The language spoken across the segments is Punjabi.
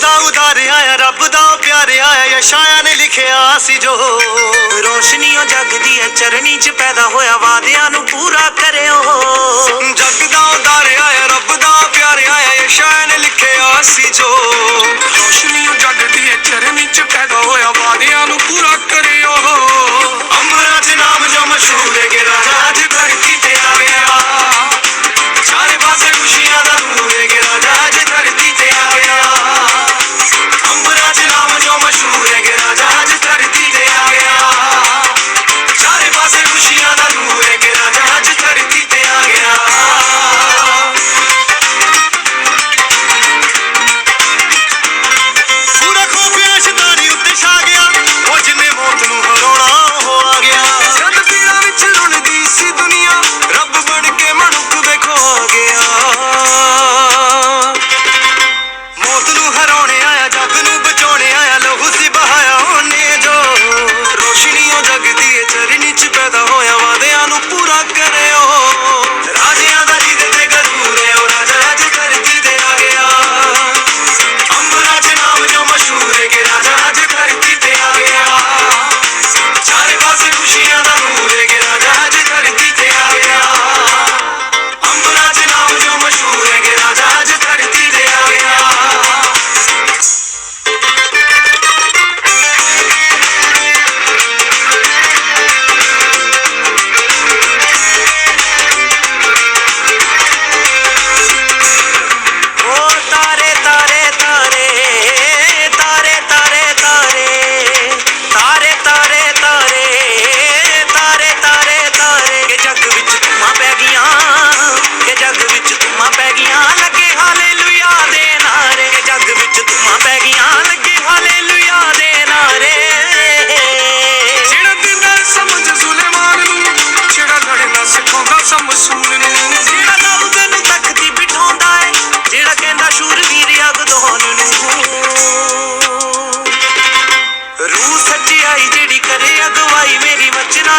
ਦਾ ਉਧਾਰਿਆ ਆ ਰੱਬ ਦਾ ਪਿਆਰਿਆ ਆ ਸ਼ਾਇਆ ਨੇ ਲਿਖਿਆ ਸੀ ਜੋ। ਰੋਸ਼ਨੀਓ ਜਗ ਦੀ ਚਰਨੀ ਚ ਪੈਦਾ ਹੋਇਆ ਵਾਦਿਆਂ ਨੂੰ ਪੂਰਾ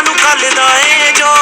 ਨੂੰ ਕੱਲ ਦਾ ਏ ਜੋ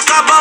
acaba